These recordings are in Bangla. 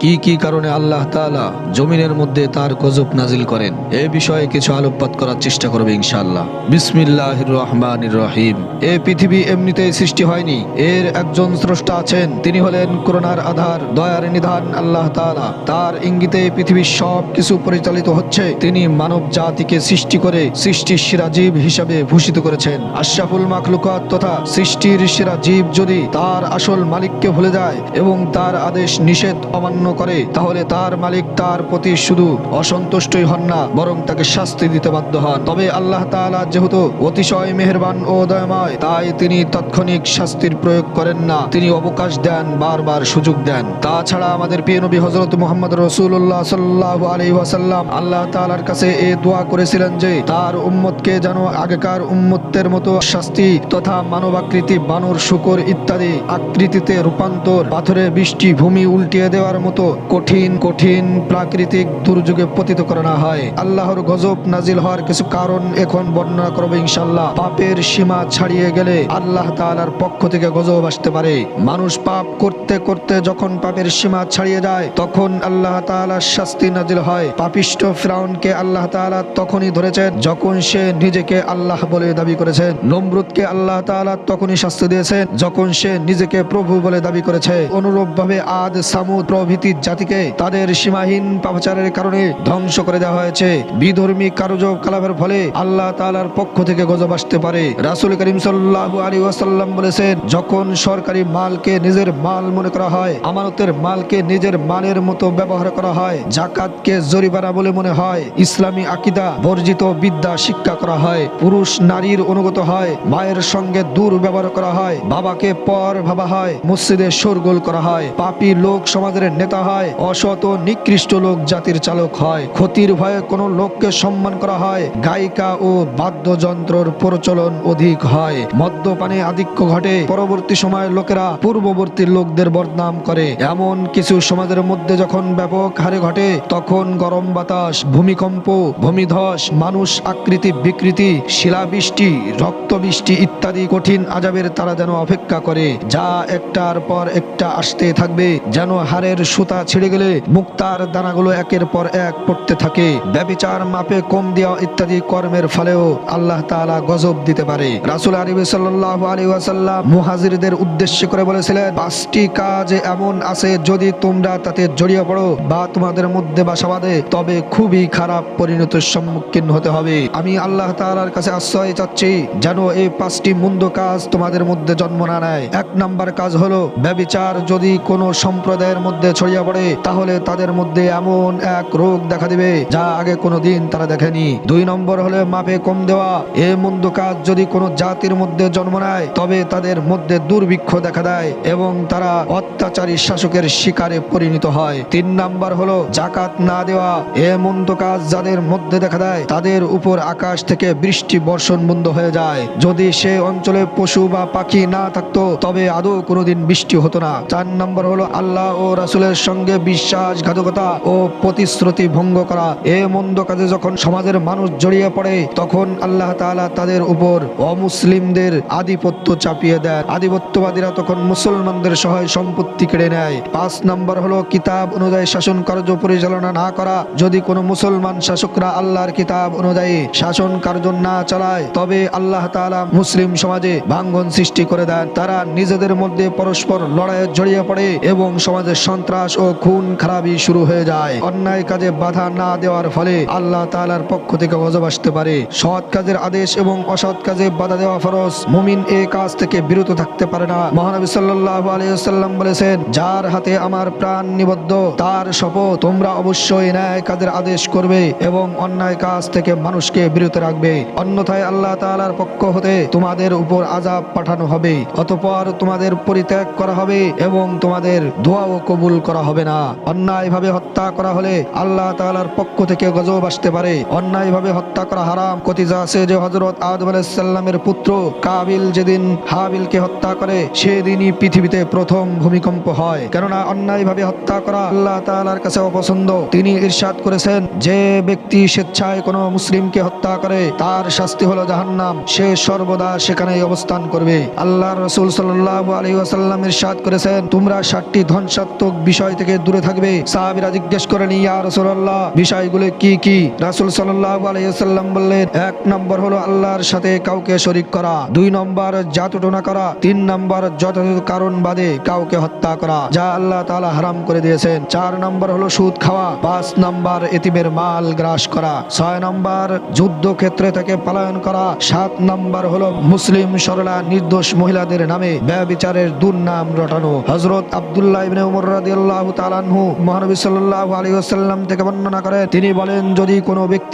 কি কি কারণে আল্লাহ তাআলা জমিনের মধ্যে তার গজব নাজিল করেন? এ বিষয়ে কিছু আলোকপাত করার চেষ্টা করবে ইনশাআল্লাহ। বিসমিল্লাহির রহমানির রহিম। এ পৃথিবী এমনিতেই সৃষ্টি হয়নি। এর একজন স্রষ্টা আছেন। তিনি হলেন করোনার আধার, দয়ার নিধান আল্লাহ তাআলা। তার ইঙ্গিতে পৃথিবীর সব কিছু পরিচালিত হচ্ছে। তিনি মানব জাতিকে সৃষ্টি করে সৃষ্টির সেরা জীব হিসাবে ভূষিত করেছেন। আশরাফুল মাখলুকাত তথা সৃষ্টির সেরা জীব যদি তার আসল মালিককে ভুলে যায় এবং তার আদেশ নিষেধ, অমান্য করে, তাহলে তার মালিক তার প্রতি শুধু অসন্তুষ্টই হন না, বরং তাকে শাস্তি দিতে বাধ্য হন। তবে আল্লাহ তাআলা যেহেতু অতিশয় মেহেরবান ও দয়াময়, তাই তিনি তাৎক্ষণিক শাস্তির প্রয়োগ করেন না। তিনি অবকাশ দেন, বারবার সুযোগ দেন। তাছাড়া আমাদের প্রিয় নবী হজরত মোহাম্মদ রসুল্লাহ সাল্লাহ আলী ওয়াসাল্লাম আল্লাহ তাআলার কাছে এ দোয়া করেছিলেন যে, তার উম্মতকে যেন আগেকার উম্মতের মতো শাস্তি তথা মানবাকৃতি, বানর, শুকর ইত্যাদি আকৃতিতে রূপান্তর পাথরে বৃষ্টি, ভূমি উল্টিয়ে দেওয়ার মতো কঠিন কঠিন প্রাকৃতিক দুর্যোগে পতিত করা না হয়। আল্লাহর গজব নাজিল হওয়ার কিছু কারণ এখন বর্ণনা করব ইনশাল্লাহ পাপের সীমা ছাড়িয়ে গেলে আল্লাহ তাআলার পক্ষ থেকে গজব আসতে পারে। মানুষ পাপ করতে করতে যখন পাপের সীমা ছাড়িয়ে যায়, তখন আল্লাহ তাআলার শাস্তি নাজিল হয়। পাপিষ্ট ফ্রাউনকে আল্লাহ তাআলা তখনই ধরেছেন যখন সে নিজেকে আল্লাহ বলে দাবি করেছেন। নমরুদকে আল্লাহ তাআলা তখনই শাস্তি দিয়েছেন যখন সে নিজেকে প্রভু বলে দাবি করেছে। অনুরূপভাবে আদ, সামুদ প্রভৃতি জাতিকে তাদের সীমাহীন পাপাচারের কারণে ধ্বংস করে দেওয়া হয়েছে। বিধর্মী কার্য কালাপের ফলে আল্লাহ তাআলার পক্ষ থেকে গজব আসতে পারে। রাসূল করিম সাল্লাল্লাহু আলাইহি ওয়াসাল্লাম বলেছেন, যখন সরকারি মালকে নিজের মাল মনে করা হয়, আমানতের মালকে নিজের মালের মতো ব্যবহার করা হয় জাকাতকে জরিমানা বলে মনে হয়, ইসলামী আকিদা বর্জিত বিদ্যা শিক্ষা করা হয়, পুরুষ নারীর অনুগত হয়, মায়ের সঙ্গে দূর ব্যবহার করা হয়, বাবাকে পর ভাবা হয়, মসজিদে শোরগোল করা হয়, পাপী লোক সমাজের নেতা হয়। অসৎ ও নিকৃষ্ট লোক জাতির চালক হয়। ক্ষতির ভয়ে কোনো লোককে সম্মান করা হয়। গায়িকা ও বাদ্যযন্ত্রর প্রচলন অধিক হয়। মদ্যপানে আধিক্য ঘটে। পরবর্তী সময়ে লোকেরা পূর্ববর্তী লোকদের বদনাম করে। এমন কিছু সমাজের মধ্যে যখন ব্যাপক হারে ঘটে, তখন গরম বাতাস, ভূমিকম্প, ভূমিধস, মানুষ আকৃতি, বিকৃতি, শিলাবৃষ্টি, রক্তবৃষ্টি ইত্যাদি কঠিন আজাবের তারা যেন অপেক্ষা করে। যা একটার পর একটা আসতে থাকবে, যেন হারের সুতা ছিঁড়ে গেলে মুক্তার দানাগুলো একের পর এক পড়তে থাকে। ব্যবিচার, মাপে কম দেওয়া ইত্যাদি কর্মের ফলেও আল্লাহ তাআলা গজব দিতে পারে। রাসূল আরবি সাল্লাল্লাহু আলাইহি ওয়াসাল্লাম মুহাজিরদের উদ্দেশ্য করে বলেছিলেন, পাঁচটি কাজ এমন আছে যদি তোমরা তাতে জড়িয়ে পড়ো বা তোমাদের মধ্যে বাসা বাঁধে, তবে খুবই খারাপ পরিণতির সম্মুখীন হতে হবে। আমি আল্লাহ তাআলার কাছে আশ্রয় চাচ্ছি যেন এই পাঁচটি মন্দ কাজ তোমাদের মধ্যে জন্ম না নেয়। এক নাম্বার কাজ হলো, ব্যবিচার যদি কোনো সম্প্রদায়ের মধ্যে ছড়িয়ে পড়ে, তাহলে তাদের মধ্যে এমন এক রোগ দেখা দিবে, যা আগে কোনো দিন তারা দেখেনি। দুই নম্বর হলো মাপে কম দেওয়া। এ মন্দ কাজ যদি কোনো জাতির মধ্যে জন্ম নেয়, তবে তাদের মধ্যে দুর্ভিক্ষ দেখা দেয় এবং তারা অত্যাচারী শাসকের শিকারে পরিণত হয়। তিন নাম্বার হলো জাকাত না দেওয়া। এ মন্দ কাজ যাদের মধ্যে দেখা দেয়, তাদের উপর আকাশ থেকে বৃষ্টি বর্ষণ বন্ধ হয়ে যায়। যদি সে অঞ্চলে পশু বা পাখি না থাকতো, তবে আদৌ কোনোদিন বৃষ্টি হতো না। চার নম্বর হলো আল্লাহ ও রাসুলের সঙ্গে বিশ্বাসঘাতকতা ও প্রতিশ্রুতি ভঙ্গ করা। এ মন্দ কাজে যখন সমাজের মানুষ জড়িয়ে পড়ে, তখন আল্লাহ তাআলা তাদের উপর অমুসলিমদের আধিপত্য চাপিয়ে দেয় আধিপত্যবাদীরা তখন মুসলমানদের সহায় সম্পত্তি কেড়ে নেয়। পাঁচ নম্বর হলো কিতাব অনুযায়ী শাসন কার্য পরিচালনা না করা। যদি কোনো মুসলমান শাসকরা আল্লাহর কিতাব অনুযায়ী শাসন কার্য না চালায়, তবে আল্লাহ তাআলা মুসলিম সমাজে ভাঙ্গন সৃষ্টি করে দেন। তারা নিজেদের মধ্যে পরস্পর লড়াইয়ে জড়িয়ে পড়ে এবং সমাজের সন্ত্রাস ও খুন খারাপি শুরু হয়ে যায়। অন্যায় কাজে বাধা না দেওয়ার ফলে আল্লাহ তাআলার পক্ষ থেকে গজব আসতে পারে। সৎ কাজের আদেশ এবং অসৎ কাজে বাধা দেওয়া ফরজ। মুমিন এই কাজ থেকে বিরত থাকতে পারে না। মহানবী সাল্লাল্লাহু আলাইহি ওয়াসাল্লাম বলেছেন, যার হাতে আমার প্রাণ নিবদ্ধ, তার শপথ তোমরা অবশ্যই ন্যায় কাজের আদেশ করবে এবং অন্যায় কাজ থেকে মানুষকে বিরত রাখবে। অন্যথায় আল্লাহ তাআলার পক্ষ হতে তোমাদের উপর আজাব পাঠানো হবে। অতপর তোমাদের পরিত্যাগ করা হবে এবং তোমাদের দোয়াও কবুল করা হবে না। অন্যায়ভাবে হত্যা করা হলে আল্লাহ তাআলার পক্ষ থেকে গজব আসতে পারে। অন্যায়ভাবে হত্যা করা হারাম। কতিজা আছে যে হযরত আদম আলাইহিস সালামের পুত্র কাবিল যেদিন হাবিলকে হত্যা করে, সেদিনই পৃথিবীতে প্রথম ভূমিকম্প হয়। কেননা অন্যায়ভাবে হত্যা করা আল্লাহ তাআলার কাছে অপছন্দ। তিনি ইরশাদ করেছেন, যে ব্যক্তি স্বেচ্ছায় কোনো মুসলিমকে হত্যা করে, তার শাস্তি হলো জাহান্নাম। সে সর্বদা সেখানেই অবস্থান করবে। আল্লাহ রসুল সাল্লাল্লাহু আলাইহি ওয়াসাল্লাম ইরশাদ করেছেন, তোমরা ষাটটি ধ্বংসাত্মক বিষয় বিষয় থেকে দূরে থাকবে। সাহাবিরা জিজ্ঞেস করেন ইয়া রাসূলুল্লাহ, বিষয়গুলো কি কি? রাসূল সাল্লাল্লাহু আলাইহি ওয়াসাল্লাম বললেন, এক নম্বর হলো আল্লাহর সাথে কাউকে শরীক করা, দুই নম্বর জাতুটনা করা, তিন নম্বর যথাযথ কারণ বাদে কাউকে হত্যা করা, যা আল্লাহ তাআলা হারাম করে দিয়েছেন। চার নম্বর হলো সুদ খাওয়া, পাঁচ নম্বর এতিমের মাল গ্রাস করা, ছয় নম্বর যুদ্ধক্ষেত্রে থেকে পলায়ন করা, সাত নম্বর হলো মুসলিম সরলা নির্দোষ মহিলাদের নামে ব্যবিচারের দুর্নাম রটানো। হযরত আব্দুল্লাহ ইবনে উমর রাদিয়াল্লাহু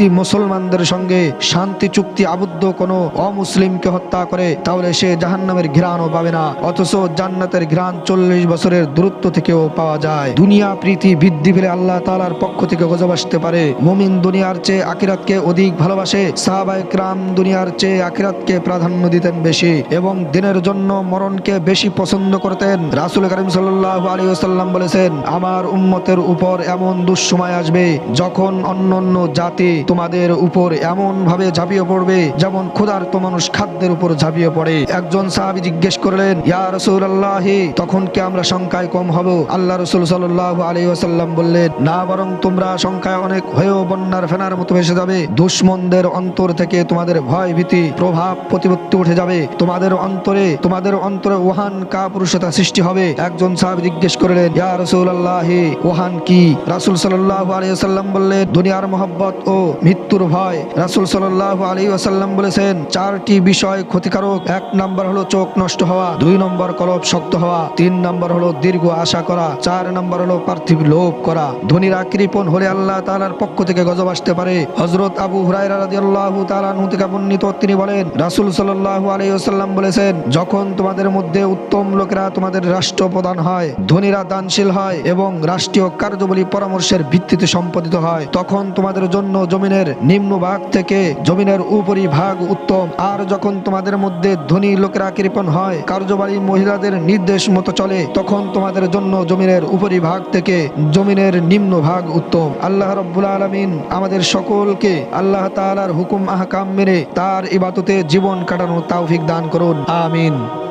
মুসলমানদের সঙ্গে শান্তি, চুক্তি, আবদ্ধ কোনো হত্যা করে, তাহলে সে জাহান্নামের পাবে না, অথচ জান্নাতের চল্লিশ বছরের দূরত্ব থেকেও পাওয়া যায়। দুনিয়া, প্রীতি, বৃদ্ধি পেলে আল্লাহ তাআলার পক্ষ থেকে গজব আসতে পারে। মুমিন দুনিয়ার চেয়ে আখিরাতকে অধিক ভালোবাসে, সাহাবায়ে ক্রাম দুনিয়ার চেয়ে আখিরাতকে প্রাধান্য দিতেন বেশি, এবং দিনের জন্য মরণকে বেশি পছন্দ করতেন। রাসুল করিম সাল্লাল্লাহু আলাইহি ওয়াসাল্লাম বলেছেন আমার উম্মতের উপর এমন দুঃসময় আসবে যখন অন্যান্য জাতি তোমাদের উপর এমন ভাবে ঝাঁপিয়ে পড়বে, যেমন ক্ষুধার্ত মানুষ খাদ্যের উপর ঝাঁপিয়ে পড়ে। একজন সাহাবী জিজ্ঞেস করলেন, ইয়া রাসূলুল্লাহ? তখন কি আমরা সংখ্যায় কম হব? আল্লাহ রাসূল সাল্লাল্লাহু আলাইহি ওয়াসাল্লাম বললেন, না, বরং তোমরা সংখ্যায় অনেক হয়েও বন্যার ফেনার মতো ভেসে যাবে। দুশ্মনদের অন্তর থেকে তোমাদের ভয় ভীতি প্রভাব, প্রতিপত্তি উঠে যাবে। তোমাদের অন্তরে তোমাদের অন্তরে ওহান কাপুরুষতা সৃষ্টি হবে। একজন সাহাবী জিজ্ঞেস করলেন, ইয়া ওহান কি? রাসূল সাল্লাল্লাহু আলাইহি ওয়াসাল্লাম বললেন দুনিয়ার ও মৃত্যুর ভয়। রাসূল সাল্লাল্লাহু আলাইহি ওয়াসাল্লাম বলেছেন, চারটি বিষয় ক্ষতিকারক। এক নম্বর হলো চোখ নষ্ট হওয়া, দুই নম্বর শক্ত হওয়া, তিন নম্বর হলো দীর্ঘ আশা করা, চার নম্বর হলো পার্থিব লোভ করা। ধনীরা কৃপণ হলে আল্লাহ তাআলার পক্ষ থেকে গজব আসতে পারে। হযরত আবু আনহু থেকে বর্ণিত তিনি বলেন, রাসুল সাল্লাল্লাহু আলাইহি ওয়াসাল্লাম বলেছেন, যখন তোমাদের মধ্যে উত্তম লোকেরা তোমাদের রাষ্ট্রপ্রধান হয়, ধনীরা দানশীল হয় এবং রাষ্ট্রীয় কার্যবলী পরামর্শের ভিত্তিতে সম্পাদিত হয়, তখন তোমাদের জন্য জমিনের নিম্ন ভাগ থেকে জমিনের উপরি ভাগ উত্তম। আর যখন তোমাদের মধ্যে ধনী লোকেরা কৃপণ হয়, কার্যবাহী মহিলাদের নির্দেশ মতো চলে, তখন তোমাদের জন্য জমিনের উপরি ভাগ থেকে জমিনের নিম্ন ভাগ উত্তম। আল্লাহ রব্বুল আলমিন আমাদের সকলকে আল্লাহ তাআলার হুকুম আহকাম মেনে তার ইবাদতে জীবন কাটানোর তাওফিক দান করুন। আমিন।